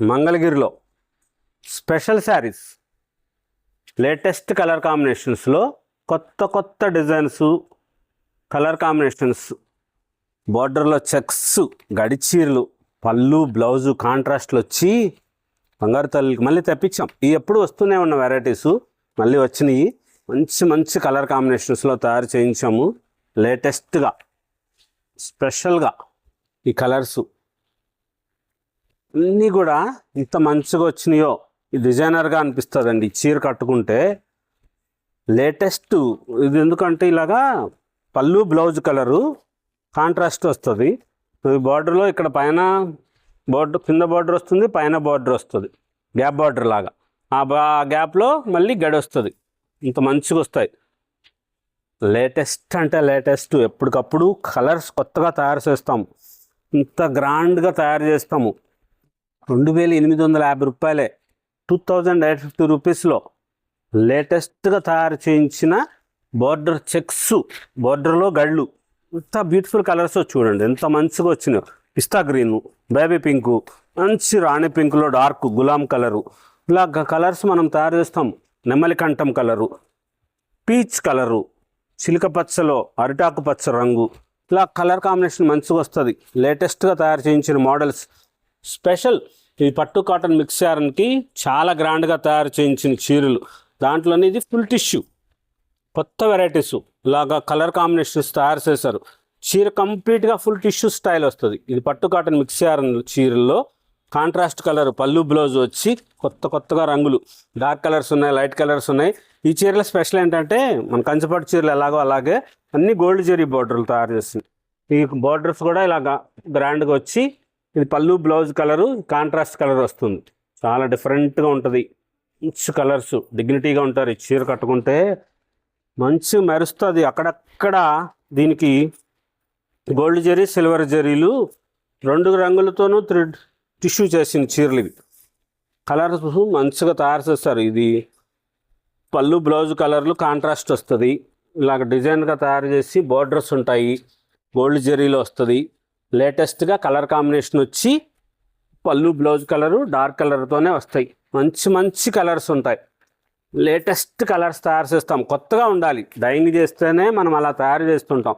మంగళగిరిలో special saris latest colour కాంబినేషన్స్లో కొత్త కొత్త డిజైన్స్ కలర్ కాంబినేషన్స్ బార్డర్లో చెక్స్ గడిచీరలు పళ్ళు బ్లౌజు కాంట్రాస్ట్లు వచ్చి బంగారు తల్లికి మళ్ళీ తెప్పించాం. ఈ ఎప్పుడు వస్తూనే ఉన్న వెరైటీస్ మళ్ళీ వచ్చినాయి. మంచి మంచి కలర్ కాంబినేషన్స్లో తయారు చేయించాము. లేటెస్ట్గా స్పెషల్గా ఈ కలర్స్. అన్నీ కూడా ఇంత మంచిగా వచ్చినాయో డిజైనర్గా అనిపిస్తుందండి. అండి చీర కట్టుకుంటే లేటెస్ట్ ఇది ఎందుకంటే ఇలాగా పళ్ళు బ్లౌజ్ కలరు కాంట్రాస్ట్ వస్తుంది. ఈ బార్డర్లో ఇక్కడ పైన బార్డర్ కింద బార్డర్ వస్తుంది పైన బార్డర్ వస్తుంది. గ్యాప్ బార్డర్ లాగా. ఆ బా గ్యాప్లో మళ్ళీ గడి వస్తుంది. ఇంత మంచిగా వస్తాయి. లేటెస్ట్ అంటే లేటెస్ట్ ఎప్పటికప్పుడు కలర్స్ కొత్తగా తయారు చేస్తాము ఇంత గ్రాండ్గా తయారు చేస్తాము. రెండు వేల ఎనిమిది వందల యాభై రూపాయలే. టూ థౌజండ్ ఎయిట్ ఫిఫ్టీ రూపీస్లో లేటెస్ట్గా తయారు చేయించిన బార్డర్ చెక్స్ బార్డర్లో గళ్ళు. ఇంత బ్యూటిఫుల్ కలర్స్ చూడండి. ఎంత మంచిగా వచ్చినాయి. పిస్తా గ్రీను బేబీ పింకు మంచి రాణి పింకులో డార్క్ గులాం కలరు. ఇలా కలర్స్ మనం తయారు చేస్తాం. నెమ్మలికంఠం కలరు పీచ్ కలరు చిలుక పచ్చలో అరిటాకు పచ్చ రంగు. ఇలా కలర్ కాంబినేషన్ మంచిగా వస్తుంది. లేటెస్ట్గా తయారు చేయించిన మోడల్స్ స్పెషల్. ఈ పట్టు కాటన్ మిక్స్ చాలా గ్రాండ్గా తయారు చేయించిన చీరలు. దాంట్లోనే ఇది ఫుల్ టిష్యూ. కొత్త వెరైటీస్ ఇలాగా కలర్ కాంబినేషన్స్ తయారు చేశారు. చీర కంప్లీట్గా ఫుల్ టిష్యూ స్టైల్ వస్తుంది. ఇది పట్టు కాటన్ మిక్స్ చీరల్లో కాంట్రాస్ట్ కలర్ పళ్ళు బ్లౌజ్ వచ్చి కొత్త కొత్తగా రంగులు. డార్క్ కలర్స్ ఉన్నాయి లైట్ కలర్స్ ఉన్నాయి. ఈ చీరల స్పెషల్ ఏంటంటే మన కంచపట్టు చీరలు ఎలాగో అలాగే అన్ని గోల్డ్ జరీ బార్డర్లు తయారు చేసింది ఈ బార్డర్స్ కూడా ఇలాగా గ్రాండ్గా వచ్చి ఇది పళ్ళు బ్లౌజ్ కలరు కాంట్రాస్ట్ కలర్ వస్తుంది. చాలా డిఫరెంట్గా ఉంటుంది. మంచి కలర్స్ డిగ్నిటీగా ఉంటారు. ఈ చీర కట్టుకుంటే మంచి మెరుస్తుంది. అక్కడక్కడ దీనికి గోల్డ్ జరీ సిల్వర్ జరీలు రెండు రంగులతోనూ త్రి టిష్యూ చేసిన చీరలు ఇవి. కలర్స్ మంచిగా తయారు చేస్తారు. ఇది పళ్ళు బ్లౌజ్ కలర్లు కాంట్రాస్ట్ వస్తుంది. ఇలాగ డిజైన్గా తయారు చేసి బార్డర్స్ ఉంటాయి. గోల్డ్ జరీలో వస్తుంది. లేటెస్ట్గా కలర్ కాంబినేషన్ వచ్చి పళ్ళు బ్లౌజ్ కలరు డార్క్ కలర్తోనే వస్తాయి. మంచి మంచి కలర్స్ ఉంటాయి. లేటెస్ట్ కలర్స్ తయారు చేస్తాం. కొత్తగా ఉండాలి. డైయింగ్ చేస్తేనే మనం అలా తయారు చేస్తుంటాం.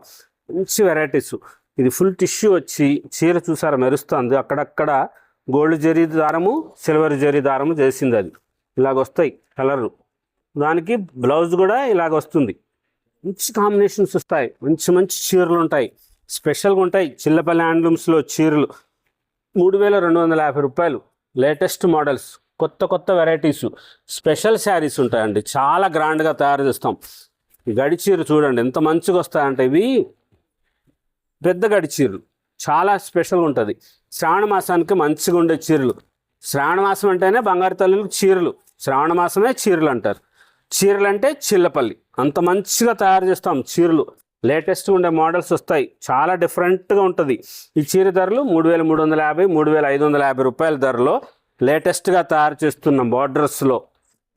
మంచి వెరైటీస్. ఇది ఫుల్ టిష్యూ వచ్చి చీర చూసారా? మెరుస్తుంది. అక్కడక్కడ గోల్డ్ జరీ దారము సిల్వర్ జరీ దారము చేసింది అది. ఇలాగ వస్తాయి కలరు దానికి బ్లౌజ్ కూడా ఇలాగ వస్తుంది. మంచి కాంబినేషన్స్ వస్తాయి. మంచి మంచి చీరలు ఉంటాయి. స్పెషల్గా ఉంటాయి. చిల్లపల్లి హ్యాండ్లూమ్స్లో చీరలు. మూడు వేల రెండు వందల యాభై రూపాయలు. Latest models. కొత్త కొత్త వెరైటీస్. స్పెషల్ శారీస్ ఉంటాయండి. చాలా గ్రాండ్గా తయారు చేస్తాం. గడిచీరు చూడండి. ఎంత మంచిగా వస్తాయంటే ఇవి. పెద్ద గడిచీరలు చాలా స్పెషల్గా ఉంటుంది. శ్రావణ మాసానికి మంచిగా ఉండే చీరలు. శ్రావణ మాసం అంటేనే బంగారు తల్లులకు చీరలు. శ్రావణ మాసమే చీరలు అంటారు. చీరలు అంటే చిల్లపల్లి. అంత మంచిగా తయారు చేస్తాం చీరలు. లేటెస్ట్ ఉండే మోడల్స్ వస్తాయి. చాలా డిఫరెంట్గా ఉంటుంది. ఈ చీర ధరలు మూడు వేల మూడు వందల యాభై మూడు వేల ఐదు వందల యాభై రూపాయల ధరలో లేటెస్ట్గా తయారు చేస్తున్న బార్డర్స్లో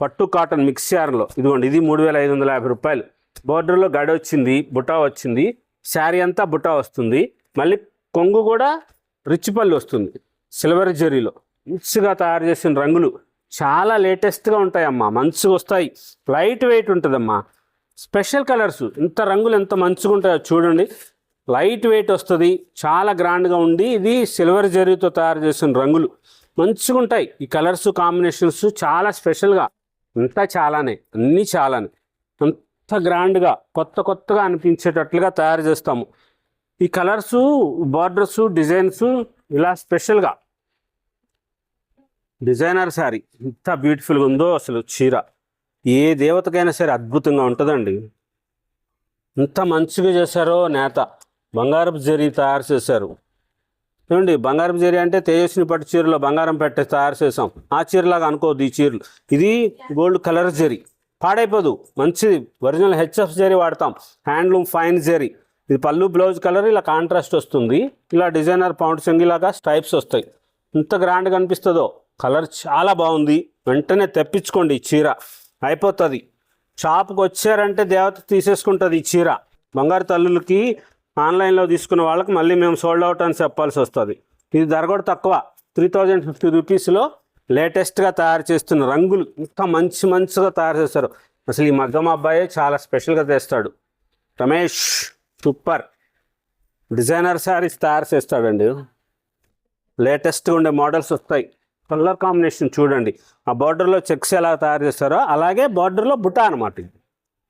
పట్టు కాటన్ మిక్స్చర్లో ఇదిగోండి ఇది మూడు వేల ఐదు వందల యాభై రూపాయలు. బార్డర్లో గడ వచ్చింది బుటా వచ్చింది శారీ అంతా బుటా వస్తుంది. మళ్ళీ కొంగు కూడా రిచ్ పళ్ళు వస్తుంది సిల్వర్ జరీలో. మంచిగా తయారు చేసిన రంగులు. చాలా లేటెస్ట్గా ఉంటాయమ్మా మంచిగా వస్తాయి. లైట్ వెయిట్ ఉంటుందమ్మా. Special colours. ఇంత రంగులు ఎంత మంచిగా ఉంటాయో చూడండి. లైట్ వెయిట్ వస్తుంది. చాలా గ్రాండ్గా ఉండి ఇది సిల్వర్ జరీతో తయారు చేసిన రంగులు. మంచిగా ఉంటాయి. ఈ కలర్స్ కాంబినేషన్స్ చాలా స్పెషల్గా. అంతా చాలానే. అన్నీ చాలానే. అంత గ్రాండ్గా కొత్త కొత్తగా అనిపించేటట్లుగా తయారు చేస్తాము. ఈ కలర్స్ బార్డర్స్ డిజైన్స్ ఇలా స్పెషల్గా. డిజైనర్ శారీ. ఎంత బ్యూటిఫుల్గా ఉందో అసలు చీర. ఏ దేవతకైనా సరే అద్భుతంగా ఉంటుందండి. ఎంత మంచిగా చేశారో నేత. బంగారపు జరి తయారు చేశారు. ఏమండి బంగారపు జరీ అంటే తేజస్విని పట్టు చీరలో బంగారం పెట్టే తయారు చేసాం ఆ చీరలాగా అనుకోవద్దు ఈ చీరలు. ఇది గోల్డ్ కలర్ జరి. పాడైపోదు. మంచిది. ఒరిజినల్ హెచ్ఎఫ్ జరి వాడతాం. హ్యాండ్లూమ్ ఫైన్ జరి. ఇది పళ్ళు బ్లౌజ్ కలర్ ఇలా కాంట్రాస్ట్ వస్తుంది. ఇలా డిజైనర్ పౌండ్ లాగా స్టైప్స్ వస్తాయి. ఇంత గ్రాండ్గా అనిపిస్తుందో. కలర్ చాలా బాగుంది. వెంటనే తెప్పించుకోండి ఈ చీర. అయిపోతుంది. షాప్కి వచ్చారంటే దేవత తీసేసుకుంటుంది ఈ చీర. బంగారు తల్లులకి ఆన్లైన్లో తీసుకున్న వాళ్ళకి మళ్ళీ మేము సోల్డ్ అవుట్ అని చెప్పాల్సి వస్తుంది ఇది ధర కూడా తక్కువ. త్రీ థౌజండ్ ఫిఫ్టీ రూపీస్లో లేటెస్ట్గా తయారు చేస్తున్న రంగులు. ఇంకా మంచి మంచిగా తయారు చేస్తారు. అసలు ఈ మగ్గం అబ్బాయి చాలా స్పెషల్గా తెస్తాడు. రమేష్ సూపర్. డిజైనర్ శారీస్ తయారు చేస్తాడండి. లేటెస్ట్గా ఉండే మోడల్స్ వస్తాయి. కలర్ కాంబినేషన్ చూడండి. ఆ బార్డర్లో చెక్స్ ఎలా తయారు చేస్తారో అలాగే బార్డర్లో బుటా అనమాట ఇది.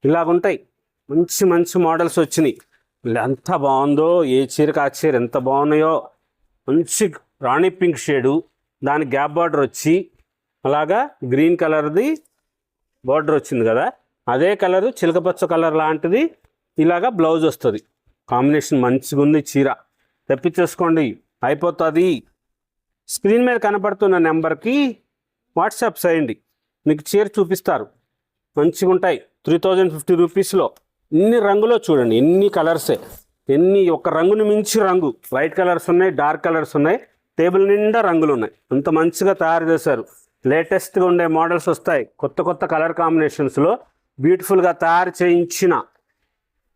ఇలాగుంటాయి మంచి మంచి మోడల్స్ వచ్చినాయి. ఎంత బాగుందో ఏ చీరకు ఆ చీర ఎంత బాగున్నాయో. మంచి రాణి పింక్ షేడు. దాని గ్యాప్ బార్డర్ వచ్చి అలాగా గ్రీన్ కలర్ది బార్డర్ వచ్చింది కదా. అదే కలర్ చిలకపచ్చ కలర్ లాంటిది. ఇలాగా బ్లౌజ్ వస్తుంది. కాంబినేషన్ మంచిగా ఉంది చీర. తెప్పించేసుకోండి. అయిపోతుంది. స్క్రీన్ మీద కనపడుతున్న నెంబర్కి వాట్సాప్ చేయండి. మీకు చీర చూపిస్తారు. మంచిగా ఉంటాయి. త్రీ థౌజండ్ ఫిఫ్టీ రూపీస్లో ఇన్ని రంగులో చూడండి. ఎన్ని కలర్సే. ఎన్ని ఒక రంగుని మించి రంగు. వైట్ కలర్స్ ఉన్నాయి డార్క్ కలర్స్ ఉన్నాయి. టేబుల్ నిండా రంగులు ఉన్నాయి. అంత మంచిగా తయారు చేశారు. లేటెస్ట్గా ఉండే మోడల్స్ వస్తాయి. కొత్త కొత్త కలర్ కాంబినేషన్స్లో బ్యూటిఫుల్గా తయారు చేయించిన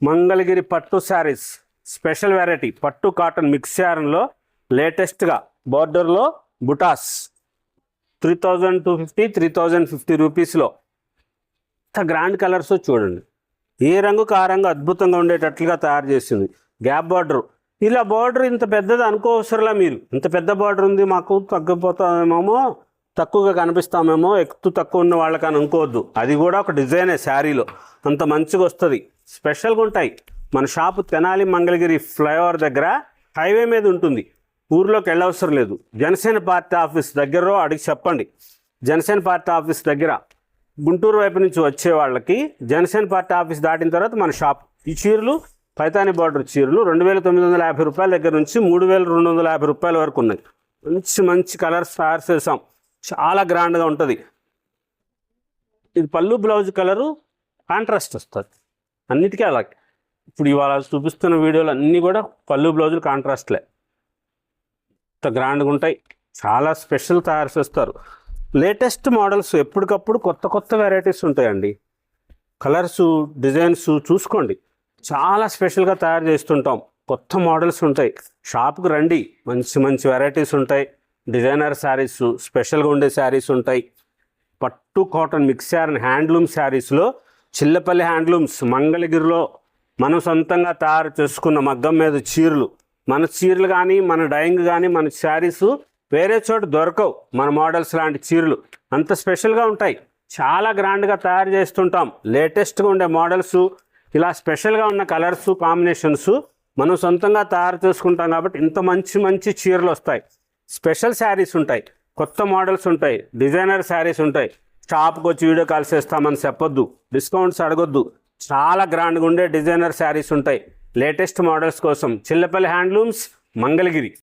మంగళగిరి పట్టు శారీస్. Special variety. పట్టు కాటన్ మిక్స్ శారీలో లేటెస్ట్గా బార్డర్లో బుటాస్. Three thousand two fifty three thousand fifty రూపీస్లో ఎంత గ్రాండ్ కలర్స్ చూడండి. ఏ రంగుకు ఆ రంగు అద్భుతంగా ఉండేటట్లుగా తయారు చేసింది. గ్యాప్ బార్డర్ ఇలా బార్డర్ ఇంత పెద్దది అనుకోవసరలా మీరు. ఇంత పెద్ద బార్డర్ ఉంది మాకు తగ్గిపోతామేమో తక్కువగా కనిపిస్తామేమో ఎక్కువ తక్కువ ఉన్న వాళ్ళకని అనుకోవద్దు. అది కూడా ఒక డిజైనే శారీలో. అంత మంచిగా వస్తుంది. స్పెషల్గా ఉంటాయి. మన షాపు తెనాలి మంగళగిరి ఫ్లైఓవర్ దగ్గర హైవే మీద ఉంటుంది. ఊర్లోకి వెళ్ళవసరం లేదు. జనసేన పార్టీ ఆఫీస్ దగ్గరో అడిగి చెప్పండి. జనసేన పార్టీ ఆఫీస్ దగ్గర గుంటూరు వైపు నుంచి వచ్చే వాళ్ళకి జనసేన పార్టీ ఆఫీస్ దాటిన తర్వాత మన షాప్ ఈ చీరలు పైతాని బార్డర్ చీరలు రెండు వేల తొమ్మిది వందల యాభై రూపాయల దగ్గర నుంచి మూడు వేల రెండు వందల యాభై రూపాయల వరకు ఉన్నాయి. మంచి మంచి కలర్స్ తయారు చేసాం చాలా గ్రాండ్గా ఉంటుంది. ఇది పళ్ళు బ్లౌజ్ కలరు కాంట్రాస్ట్ వస్తుంది. అన్నిటికీ అలాగే. ఇప్పుడు ఇవాళ చూపిస్తున్న వీడియోలు అన్నీ కూడా పళ్ళు బ్లౌజులు కాంట్రాస్ట్లే. గ్రాండ్గా ఉంటాయి. చాలా స్పెషల్ తయారు చేస్తారు. లేటెస్ట్ మోడల్స్ ఎప్పటికప్పుడు కొత్త కొత్త వెరైటీస్ ఉంటాయండి. కలర్స్ డిజైన్స్ చూసుకోండి. చాలా స్పెషల్గా తయారు చేస్తుంటాం. కొత్త మోడల్స్ ఉంటాయి. షాప్కి రండి. మంచి మంచి వెరైటీస్ ఉంటాయి. డిజైనర్ శారీస్ స్పెషల్గా ఉండే శారీస్ ఉంటాయి. పట్టు కాటన్ మిక్సర్ అండ్ హ్యాండ్లూమ్ శారీస్లో చిల్లపల్లి హ్యాండ్లూమ్స్ మంగళగిరిలో మనం సొంతంగా తయారు చేసుకున్న మగ్గం మీద చీరలు మన చీరలు కానీ మన డైయింగ్ కానీ మన శారీస్ వేరే చోట దొరకవు. మన మోడల్స్ లాంటి చీరలు అంత స్పెషల్గా ఉంటాయి. చాలా గ్రాండ్గా తయారు చేస్తుంటాం. లేటెస్ట్గా ఉండే మోడల్స్ ఇలా స్పెషల్గా ఉన్న కలర్స్ కాంబినేషన్స్ మనం సొంతంగా తయారు చేసుకుంటాం కాబట్టి ఇంత మంచి మంచి చీరలు వస్తాయి. స్పెషల్ శారీస్ ఉంటాయి. కొత్త మోడల్స్ ఉంటాయి. డిజైనర్ శారీస్ ఉంటాయి. షాప్కి వచ్చి వీడియో కాల్స్ చేస్తామని చెప్పొద్దు. డిస్కౌంట్స్ అడగొద్దు. చాలా గ్రాండ్గా ఉండే డిజైనర్ శారీస్ ఉంటాయి. లేటెస్ట్ మోడల్స్ కోసం చిల్లపల్లి హ్యాండ్లూమ్స్ మంగళగిరి.